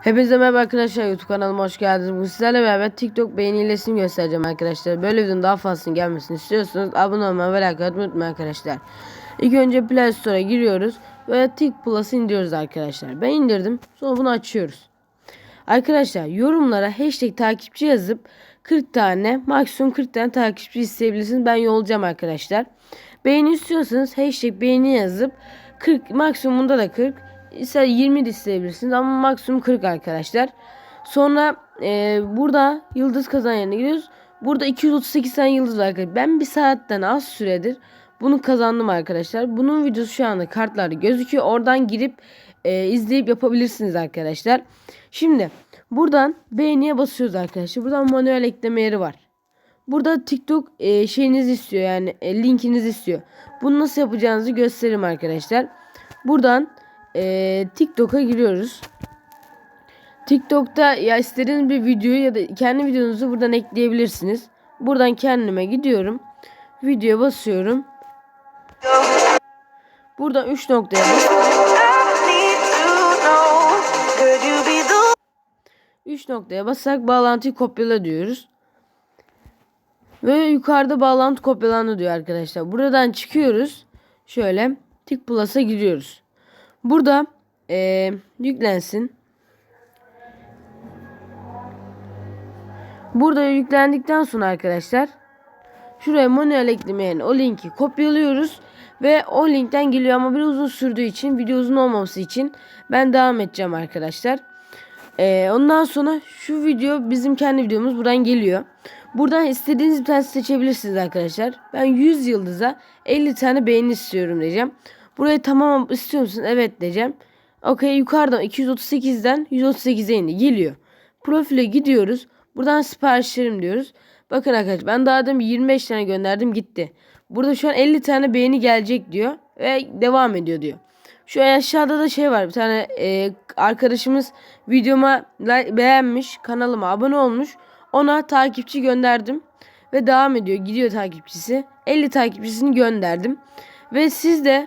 Hepinize merhaba arkadaşlar YouTube kanalıma hoş geldiniz. Bugün sizlerle beraber TikTok beğeni hilesini göstereceğim arkadaşlar. Böyle videonun daha fazlasını gelmesini istiyorsanız abone olmayı ve like atmayı unutmayın arkadaşlar. İlk önce Play Store'a giriyoruz ve Tik Plus'ı indiriyoruz arkadaşlar. Ben indirdim sonra bunu açıyoruz. Arkadaşlar yorumlara hashtag takipçi yazıp 40 tane maksimum 40 tane takipçi isteyebilirsiniz. Ben yollayacağım arkadaşlar. Beğeni istiyorsanız hashtag beğeni yazıp 40 maksimumunda da 40 ise 20 de isteyebilirsiniz ama maksimum 40 arkadaşlar. Sonra e, burada yıldız kazan yerine gidiyoruz. Burada 238 tane yıldız var arkadaşlar. Ben bir saatten az süredir bunu kazandım arkadaşlar. Bunun videosu şu anda kartlarda gözüküyor. Oradan girip e, izleyip yapabilirsiniz arkadaşlar. Şimdi buradan beğeniye basıyoruz arkadaşlar. Buradan manuel ekleme yeri var. Burada TikTok e, şeyinizi istiyor yani e, linkinizi istiyor. Bunu nasıl yapacağınızı göstereyim arkadaşlar. Buradan e, TikTok'a giriyoruz. TikTok'ta ya istediğiniz bir videoyu ya da kendi videonuzu buradan ekleyebilirsiniz. Buradan kendime gidiyorum. Videoya basıyorum. Buradan 3 noktaya bas. 3 noktaya basarak bağlantıyı kopyala diyoruz. Ve yukarıda bağlantı kopyalandı diyor arkadaşlar. Buradan çıkıyoruz. Şöyle Tik Plus'a giriyoruz. Burada eee, yüklensin. Burada yüklendikten sonra arkadaşlar şuraya manuel eklemeyen o linki kopyalıyoruz ve o linkten geliyor ama bir uzun sürdüğü için video uzun olmaması için ben devam edeceğim arkadaşlar. Ee, ondan sonra şu video bizim kendi videomuz buradan geliyor. Buradan istediğiniz bir tane seçebilirsiniz arkadaşlar. Ben 100 yıldıza 50 tane beğeni istiyorum diyeceğim. Burayı tamam istiyor musun? Evet diyeceğim. Okey yukarıdan 238'den 138'e indi. Geliyor. Profile gidiyoruz. Buradan siparişlerim diyoruz. Bakın arkadaşlar ben daha demin 25 tane gönderdim gitti. Burada şu an 50 tane beğeni gelecek diyor. Ve devam ediyor diyor. Şu aşağıda da şey var. Bir tane e, arkadaşımız videoma like, beğenmiş. Kanalıma abone olmuş. Ona takipçi gönderdim. Ve devam ediyor. Gidiyor takipçisi. 50 takipçisini gönderdim. Ve siz de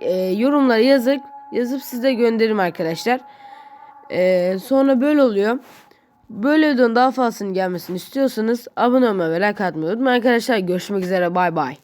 e, yorumlara yazıp yazıp size gönderirim arkadaşlar. E, sonra böyle oluyor. Böyle videonun daha fazlasının gelmesini istiyorsanız abone olmayı ve like atmayı unutmayın arkadaşlar. Görüşmek üzere bay bay.